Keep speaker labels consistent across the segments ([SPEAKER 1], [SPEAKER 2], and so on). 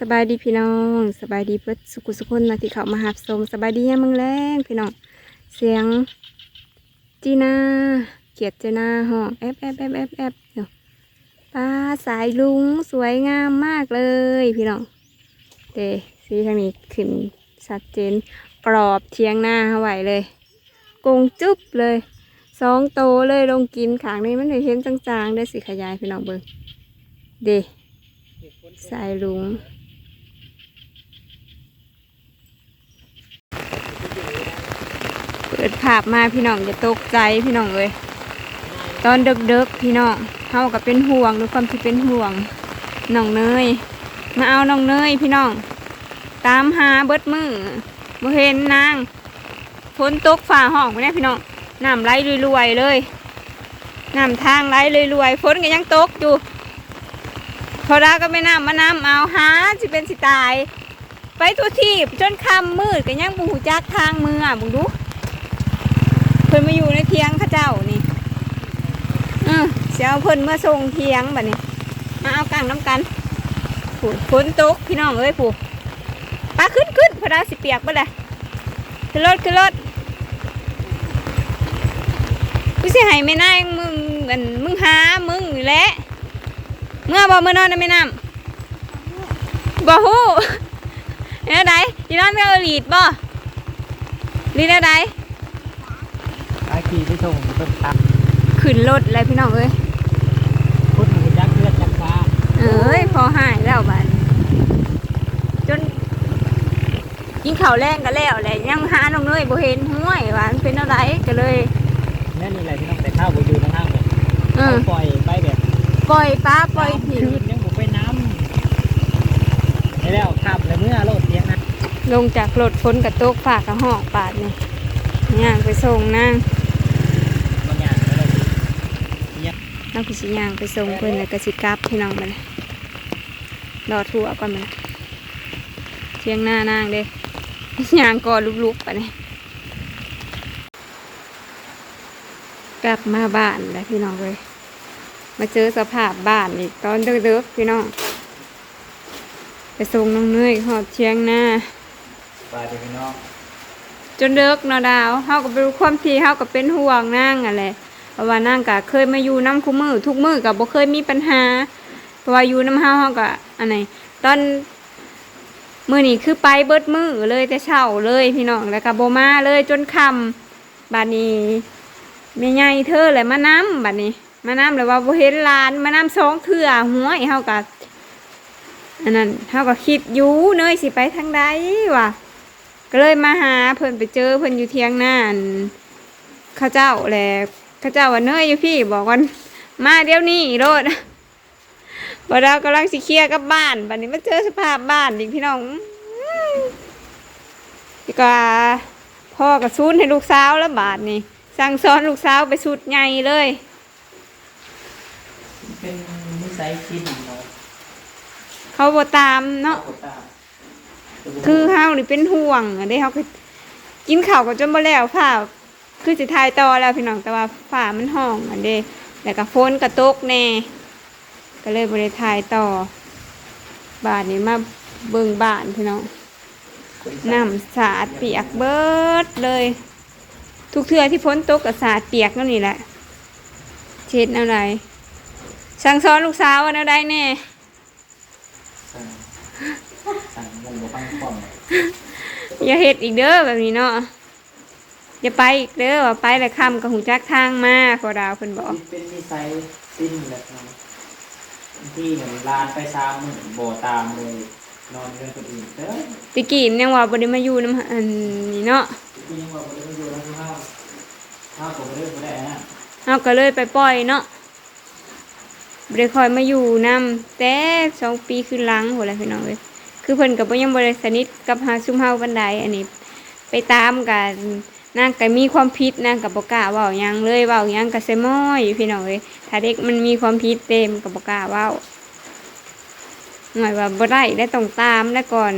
[SPEAKER 1] สบายดีพี่น้องสบายดีเพื่อสุขุสุคนนะที่เขามาหับสมสบายดียามมึงแรงพี่น้องเสียงจีน่าเกียดจีน่าห้องแอบแอบแอบแอบแอบเนาะปลาสายลุงสวยงามมากเลยพี่น้องเดสีทางนี้ขึ้นชัดเจนกรอบเทียงหน้าเอาไว้เลยกงจุ๊บเลยสองโตเลยลงกินขางนี้มันได้เห็นจางๆได้สิขยายพี่น้องเบิ่งเดสายลุง เปิดภาพมาพี่น้องอย่าตกใจพี่น้องเลยตอนเด็กๆพี่น้องเฮาก็เป็นห่วงด้วยความที่เป็นห่วงน้องเนย มาเอาน้องเนยพี่น้อง ตามหาเบิดมือบ่เห็นนางฝนตกฝ่าห้องไปเนี่ยพี่น้องน้ำไหลรวยๆเลยน้ำทางไหลรวยๆฝนก็ยังตกอยู่พอดาก็ไม่น้ำมาน้ำเอาหาสิเป็นสิตาย ไปทุกที่จนค่ำมืดก็ยังบูหูจักทางเมืออะบุดู มาอยู่ในเทียงข้าเจ้านี่เออเสียเอาเพิ่นเมื่อส่งเทียงแบบนี้ มาเอากังน้ำกันผูฝนตกพี่น้องเอ้ยผูปลาขึ้นขึ้นพอดาสิเปียกบ่เลยขึ้นรถขึ้นรถกูสิให้ไม่น่ามึงอันมึงหามึงนี่แหละเมื่อบ่เมื่อนอนได้ไม่น้ำบ่ฮู้เอ้ไดที่นอนไม่เอาลีดบ่ลีดอะไร
[SPEAKER 2] อา ขี่ไปส่งเพิ่มตัก
[SPEAKER 1] ขึ้นรถเลยพี่น้องเอ้ย
[SPEAKER 2] พุทธมุจักเลือดจักฟ้า
[SPEAKER 1] เอ้ยพอหายแล้วบัดนี้จนกินข้าวแรงก็แล้วแหละยังหาน้องเนยบ่เห็นห้วยว่ามันเป็นอะไรก็เลย
[SPEAKER 2] แน่นี่แหละที่ต้องแต่ข้าวบุยูทั้งห้างเลย
[SPEAKER 1] เออ
[SPEAKER 2] ปล่อยไปแบบ
[SPEAKER 1] ปล่อยป้าปล่อยผิว
[SPEAKER 2] คืนยังบุไปน้ำไม่แล้วขับเลยเมื่อโลดเตียงนะ
[SPEAKER 1] ลงจากรถฝนกระตกฝากกระหอกปาดนี่ย่างไปส่งนาง
[SPEAKER 2] มันอย่างนั้นเลย
[SPEAKER 1] น้องกุสิย่างไปส่งเพิ่นแล้วก็สิกลับพี่น้องมาเลยรอทัวร์ก่อนมาเที่ยงหน้านางเด้ย่างก่อนลุกๆไปนี่กลับมาบ้านแล้วพี่น้องเลย มาเจอสภาพบ้านอีกตอนเด็กๆพี่น้อง ไปส่งน้องเนยหอดเที่ยงหน้า
[SPEAKER 2] ไปเดี๋ยวพี่น้อง
[SPEAKER 1] จนเลิกเนาะดาวเฮาก็เป็นความที่เฮาก็เป็นห่วงนางอะแหละ เพราะว่านางก็เคยมาอยู่น้ำคู่มือทุกมือก็บ่เคยมีปัญหา เพราะว่าอยู่น้ำเฮาเฮาก็อันไหนตอนมือนี้คือไปเบิดมือเลยแต่เช้าเลยพี่น้องแล้วก็บ่มาเลยจนคำบัดนี้แม่ใหญ่เธอแหละมานํบัดนี้ มานํแล้วว่าบ่เห็นลานมานํสองเทื่อหัวไอ้เฮาก็อันนั้นเฮาก็คิดอยู่เนยสิไปทางใดวะก็เลยมาหาเพิ่นไปเจอเพิ่นอยู่เทียงนั่นข้าเจ้าแหละ ข้าเจ้าว่าเนยอยู่พี่บอกว่ามาเดี๋ยวนี้โลดบ่ดาวกำลังสิเคลียร์กับบ้านบัดนี้มาเจอสภาพบ้านอีกพี่น้องอื้อดีกว่าพ่อก็ซูนให้ลูกสาวแล้วบาทนี่สั่งสอนลูกสาวไปสุดใหญ่เลย
[SPEAKER 2] เป็นนิสัยชินเนาะ
[SPEAKER 1] เขาบ่ตามเนาะ
[SPEAKER 2] โคตา
[SPEAKER 1] คือเฮานี่เป็นห่วงอะเด้เฮาก็กินข้าวก็จนบ่แล้วผ้า คือสิทายต่อแล้วพี่น้องแต่ว่าฝ้ามันห้องอันเด้แล้วก็ฝนก็ตกแน่ก็เลยบ่ได้ทายต่อบ้านนี้มาเบิ่งบ้านพี่น้องน้ำสาดเปียกเบิดเลย ทุกเทื่อที่ฝนตกก็สาดเปียกนั่นนี่แหละเช็ดแนวใดสั่งสอนลูกสาวว่าแนวใดแน่
[SPEAKER 2] สั่งสั่งวงกับฟังความ
[SPEAKER 1] อย่าเฮ็ดอีกเด้อแบบนี้เนาะ อย่าไปอีกเด้อว่าไปแล้วค่ำกับหูจักทางมาขอดาวเพิ่นบอก
[SPEAKER 2] เป็นนิสัยสิ้นแหละครับบางที่เนี่ยลานไปซ้ำมือโบตามเลย นอนเรื่องคนอื่นเด้อ
[SPEAKER 1] ตะกี้มันยังว่าบ่ได้มาอยู่นำอันนี้เนาะ
[SPEAKER 2] ที่ยังบอกว่าเรื่องอยู่แล้วข้าวข้าวผมเรื่องไม่ได้นะ
[SPEAKER 1] เฮาก็เลยไปปล่อยเนาะบ่ได้คอยมาอยู่นำแต่สองปีขึ้นหลังโหละพี่น้องเอ้ยคือเพิ่นก็บ่ยังบ่ได้สนิทกับหาซุมเฮาปานใดอันนี้ ไปตามกัน นางก็มีความผิดนางก็บ่กล้าเว้ายังเลยเว้ายังก็ใส่ม้อยพี่น้องเอ้ยถ้าเด็กมันมีความผิดเต็มก็บ่กาเว้าหน่อยว่าบ่ได้ได้ต้องตามได้วก่อน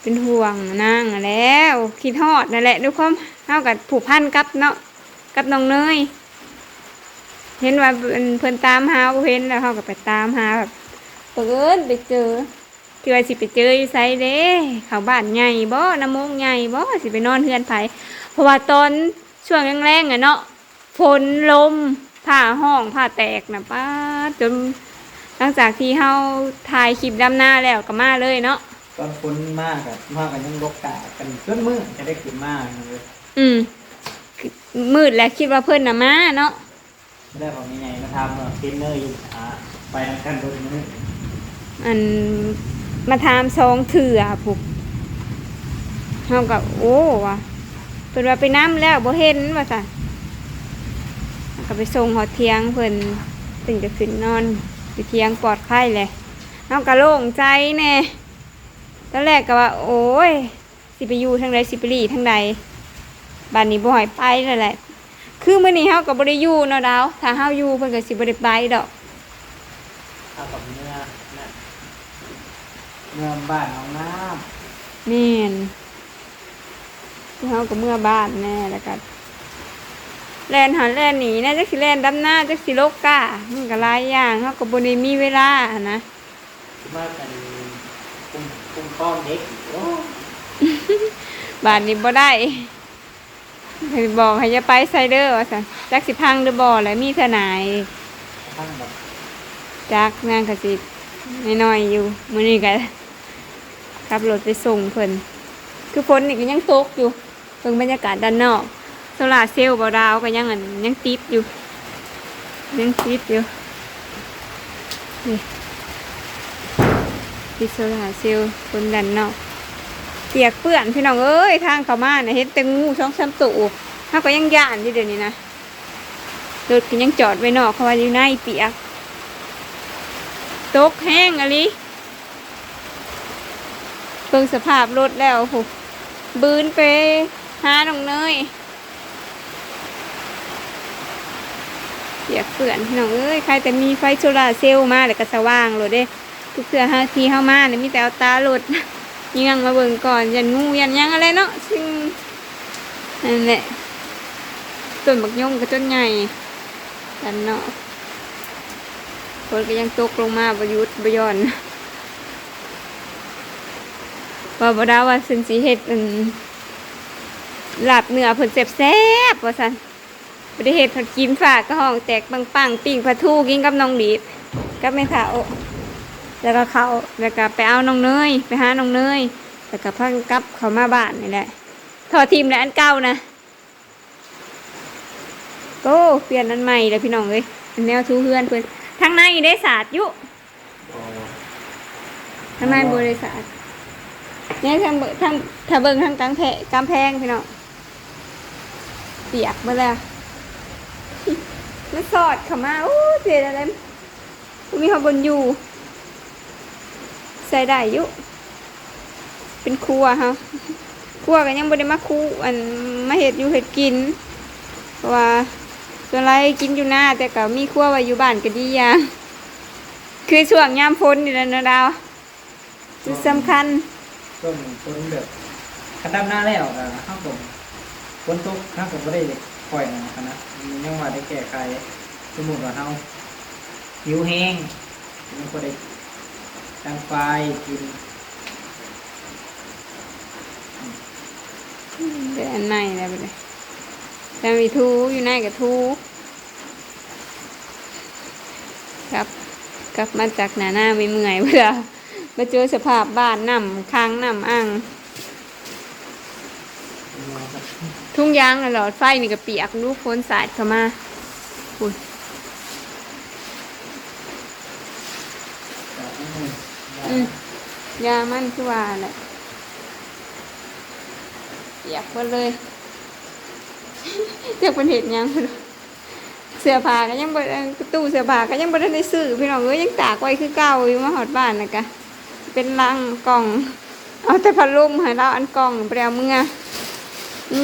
[SPEAKER 1] เป็นห่วงนางแล้วคิดฮอดนั่นแหละด้วยความเฮากับผูกพันกับเนาะกับน้องเนยเห็นว่าเพิ่นเพิ่นตามหาเห็นแล้วเฮาก็ไปตามหาแบบเปิดไปเจอ ที่ว่าสิไปเจออยู่ไสเด้เขาบ้านใหญ่บ่น้ำมงใหญ่บ่สิไปนอนเฮือนไผเพราะว่าตอนช่วงแรงๆอะเนาะฝนลมผ้าห้องผ้าแตกนะป้าดจนหลังจากที่เฮาถ่ายคลิปดำหน้าแล้วก็มาเลยเนาะ
[SPEAKER 2] ตอนฝนมากอะมากกันยังลกกากันเพื่อนมือจะได้ขึ้นมากเลย
[SPEAKER 1] อืมคือมืดแล้วคิดว่าเพิ่นน่ะมาเนาะ
[SPEAKER 2] ไม่ได้บอกยังไงมาทำเนาะเทรนเนอร์อยู่อ่าไปทางกันโดนมือ
[SPEAKER 1] อัน มาถามซองเถื่อพุกเฮากับโอ้วะเพิ่นว่าไปน้ำแล้วบ่เห็นว่าซั่นก็ไปส่งหอเทียงเพิ่นถึงจะขึ้นนอนอยู่เทียงปลอดภัยเลยเฮาก็โล่งใจแน่ตอนแรกก็ว่า โอ้ย สิไปอยู่ทางใดสิไปหลีทางใดบ้านนี้บ่ให้ไปนั่นแหละ คือมื้อนี้เฮาก็บ่ได้อยู่เนาะดาว ถ้าเฮาอยู่เพิ่นก็สิบ่ได้ไปดอก
[SPEAKER 2] เอากับเนื้อ เนื้อบ้านน้องน้
[SPEAKER 1] แม่นเฮาก็เมื่อบ้านแน่แล้วก็แล่นหันแล่นหนีนะจักสิแล่นดำหน้าจักสิโลกกามันก็หลายอย่างเฮาก็บ่ได้มีเวลาหั้นนะำ
[SPEAKER 2] มากันคุ้มคุ้มก้อนเด็กโอ้
[SPEAKER 1] บ้านนี้บ่ได้ให้บอกให้จะไปไซเดอร์ว่าซั่นจักสิพังหรือบ่แล้วมีเท่าไหน
[SPEAKER 2] ทั้งแบบ
[SPEAKER 1] จักนางก็สิน้อยๆอยู่มื้อนี้ก็ ขับรถไปส่งเพิ่นคือฝนนี่ก็ยังตกอยู่เพิ่งบรรยากาศด้านนอกโซลาเซลล์บ่ดาวก็ยังอันยังติดอยู่ ยังติดอยู่นี่ติดโซลาเซลล์คนด้านนอกเปียกเปื้อนพี่น้องเอ้ยทางเขามาเนี่ยเห็นแต่งูช่องซ้ำตู่เขาก็ยังย่านอยู่เดี๋ยวนี้นะรถก็ยังจอดไว้นอกเพราว่าอยู่ในเปียกตกแห้งอะไร บิ่งสภาพรถแล้วโหบืนไปหาน้องเนยเปียกเปื่อนน้องเอ้ยใครแต่มีไฟโซลาเซลล์มาแล้วก็สว่างหลดเด้ทุกเทื่อห้าทีเข้ามาเนี่ยมีแต่เอาตาหลดยังมาเบิ่งก่อนยันงูยันยังอะไรเนาะซึ่งนั่นแหละต้นบักยงก็ต้นใหญ่กันเนาะฝนก็ยังตกลงมาบหยุดบหย่อน ว่าบดาว่าซึ่งสีเห็ดอันหลับเนื้อเพิ่นเจ็บแซ่บๆว่าสันบได้เห็ดผัดกินฝากก็ห้องแตกปังๆปิ้งปลาทูกินกับน้องดีดกับแม่ขาวแล้วก็เขาแล้วก็ไปเอาน้องเนยไปหาน้องเนยแล้วก็พังกลับเขามาบ้านนี่แหละทอทีมและอันเก่านะโอ้เปลี่ยนอันใหม่แล้วพี่น้องเอ้ยอันแนวทูเฮือนเพิ่นทางในได้ศาสตร์อยุ
[SPEAKER 2] โอ้
[SPEAKER 1] ทางในบริษัท เนี่ยทางเบิ่งทางถ้าเบิ่งทางกลางแพกำแพงพี่น้องเปียกมาแล้วมันสอดเข้ามาโอ้เสียอะไรมีเขาบนอยู่ ใส่ได้อยุเป็นครัวเฮาครัวกันยังบ่ได้มาคูอันมาเห็ดอยู่เห็ดกินเพราะว่าส่วนไรกินอยู่หน้า แต่ก็มีครัวไว้อยู่บ้านก็ดีอย่างคือช่วงยามฝนนี่แหละนะดาวจุดสำคัญ
[SPEAKER 2] ต้นต้นแบบขันดำหน้าแล้วอะข้างผมฝนตกข้างผมก็ได้ปล่อยนะคณะมันยังว่าได้แก้ไขสมมติว่าเฮาหิวแห้งมันก็ได้ตั้งไฟกิน
[SPEAKER 1] เดือนในแล้วไปเลยแต่มีทูอยู่ในกับทูครับ กลับมาจากหนาหน้าไม่เมื่อยเพื่อ มาเจอสภาพบ้านน้ำค้างน้ำอ่างทุ่งยางน่ะหลอดไฟนี่ก็เปียกลูกฝนสาดเข้ามาอุ้ยอืมยามันคือว่าแหละเปียกหมดเลยเจ้าเป็นเหตุยังเสื้อผ้าก็ยังบ่ได้ตู้เสื้อผ้าก็ยังบ่ได้ในซื้อพี่น้องเอ้ยยังตากไว้คือเก่าอยู่มาหอดบ้านนะกะ เป็นลังกล่อง เอาแต่พัดลมให้เราอันกล่องไปเอาเมื่อ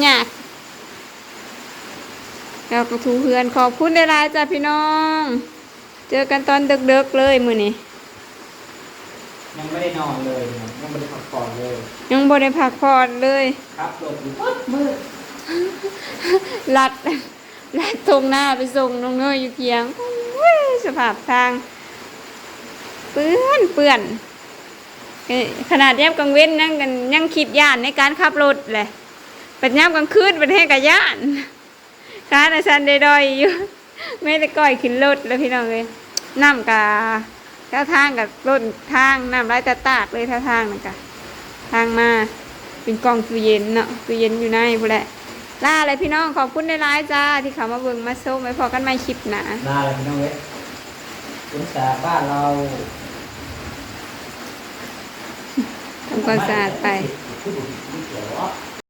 [SPEAKER 1] หยากเราก็ถูเพื่อนขอบคุณได้หลายๆจ้ะพี่น้อง เจอกันตอนดึกๆเลยมื้อนี้
[SPEAKER 2] ยังไม่ได้นอนเลยนะยังไม่ได้พักผ่อนเลย
[SPEAKER 1] ยังบ่ได้พักผ่อนเลย
[SPEAKER 2] ครับรถอยู่ปึ๊ดมืด
[SPEAKER 1] ลัดลัดตรงหน้าไปส่งน้องเนยอยู่เคียงโอ้ยสภาพทาง เปื้อนเปื้อนเอ้ย ขนาดยามกลางเว้นนั่งกันยังคิดย่านในการขับรถแหละเป็นยามกลางคืนเป็นแห้กับย่านค้าอาชันได้ดอยอยู่ไม่ได้ก่อยขึ้นรถแล้วพี่น้องเลยน้ำกะท่าทางกับรถทางน้ำไรตะตากเลยท่าทางนั่นกะทางมาเป็นกล่องตู้เย็นเนาะตู้เย็นอยู่ในพู้นแหละล่าเลยพี่น้องขอบคุณในไลน์จ้าที่เขามาเบิ่งมาส้มไว้พอกันไม่คลิปนา
[SPEAKER 2] น่าเลยพี่น้องเว้ยสวนสาบ้านเรา
[SPEAKER 1] ทำความสะอาดไป